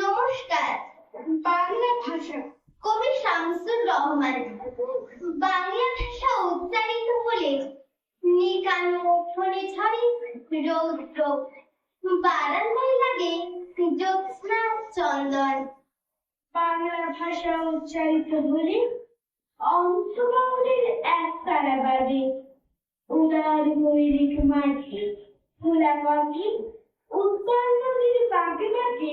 নমস্কার। বাংলা ভাষা। কবি শামসুর রহমান। বাংলা ভাষা উচ্চারিত হলে নিকানো রৌদ্র। বারান্দায় লাগে জ্যোৎস্না চন্দন। বাংলা ভাষা উচ্চারিত এক তারা বাজে। উদার ময়ূরিক মাটি খোলা পাখি উত্তর নদীর বাঁকে বাঁকে